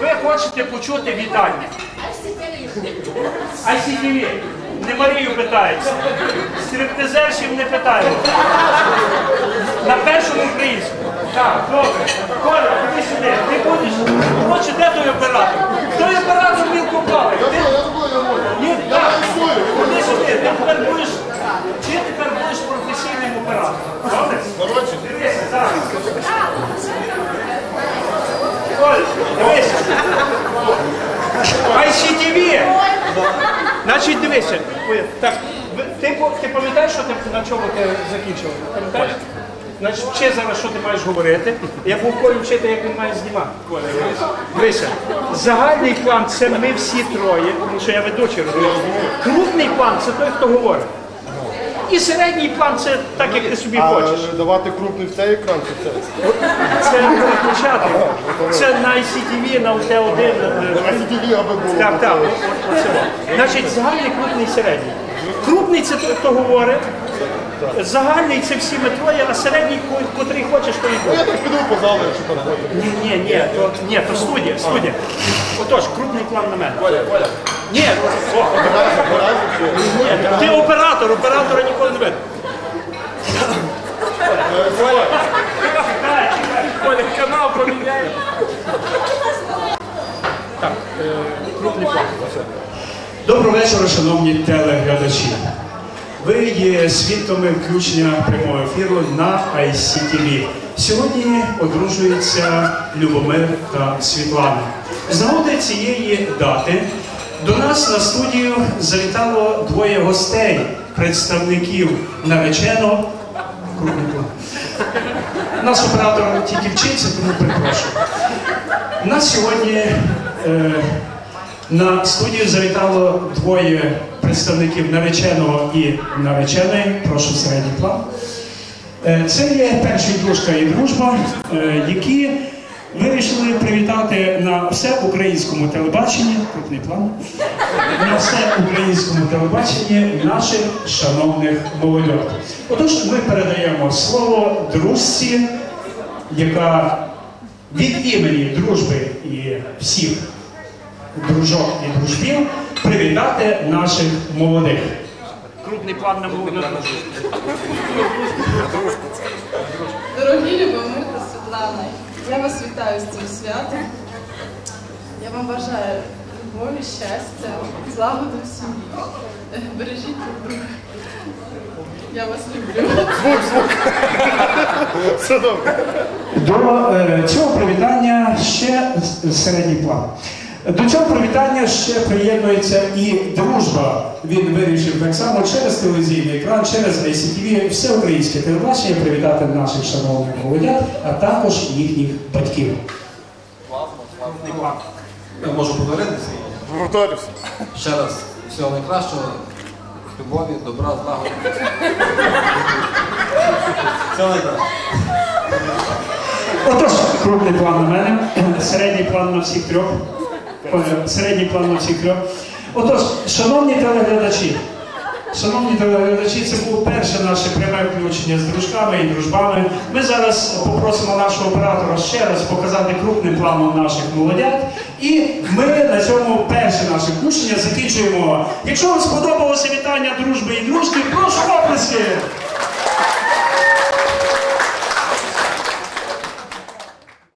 ви хочете почути вітання. ICTV. Не Марію питається. Стриптизершів не питають. На першому українському. Так, добре. Коля, ходи сюди. Ти будеш. Хоче, де той оператор? Той оператор мілко плаває. Ти... Ні, так. Ходи сюди. Ти тепер будеш. Ти тепер будеш професійним оператором. Добре? Коротше, Дивися, зараз. Коль, дивися. ICTV. Значить, дивися. Так, ти, ти пам'ятаєш, що ти на чому ти закінчив? Пам'ятаєш? Значить, вчи зараз, що ти маєш говорити. Я був Колю вчити, як він має знімати. Дивися. Загальний план це ми всі троє, тому що я ведучий розумію. Крупний план це той, хто говорить. І середній план це так, як ти собі хочеш. а давати крупний в цей екран, чи це? Це переключати. Це на ICTV, на УТ1. На CTV аби було. Так, так. оце от. Значить, загальний, крупний, середній. Крупний це хто говорить. Загальний це всі ми троє, а середній, котрий хочеш, то і Ну, я так піду по залу, якщо там. Ні, ні, ні, то, ні, то студія, студія. Отож, крупний план на мене. Ні, о, ні, ти оператор, оператора ніколи не видно. Чекай, чекай. Коля, канал поміняє. Так, е, крупний план. Доброго вечора, шановні телеглядачі. Ви є свідками включення прямого ефіру на ICTV. Сьогодні одружуються Любомир та Світлана. З нагоди цієї дати до нас на студію завітало двоє гостей, представників нареченого. Крупний план. Наш оператор тільки вчиться, тому перепрошую. У нас сьогодні е, на студію завітало двоє представників нареченого і нареченої. Прошу середній план. Е, Це є перший дружка і дружба, е, які вирішили привітати на всеукраїнському телебаченні, крупний план, на всеукраїнському телебаченні наших шановних молодят. Отож, ми передаємо слово дружці, яка від імені дружби і всіх дружок і дружбів привітати наших молодих. Крупний план на молоду. Дорогі Любомир та Світлана, я вас вітаю з цим святом. Я вам бажаю любові, щастя, злагоди в сім'ї. Бережіть друг друга. Я вас люблю. Все добре. До е, цього привітання ще середній план. До цього привітання ще приєднується і дружба. Він вирішив так само через телевізійний екран, через ICTV, все українське телебачення привітати наших шановних молодят, а також їхніх батьків. Я можу повторитися. Повторюся. Ще раз всього найкращого. Любові, добра, злагоди. Всього найкращого. Отож, крупний план на мене, середній план на всіх трьох. Середній план на всіх трьох. Отож, шановні телеглядачі, шановні телеглядачі, це було перше наше пряме включення з дружками і дружбами. Ми зараз попросимо нашого оператора ще раз показати крупним планом наших молодят. І ми на цьому перше наше включення закінчуємо. Якщо вам сподобалося вітання дружби і дружки, прошу оплески!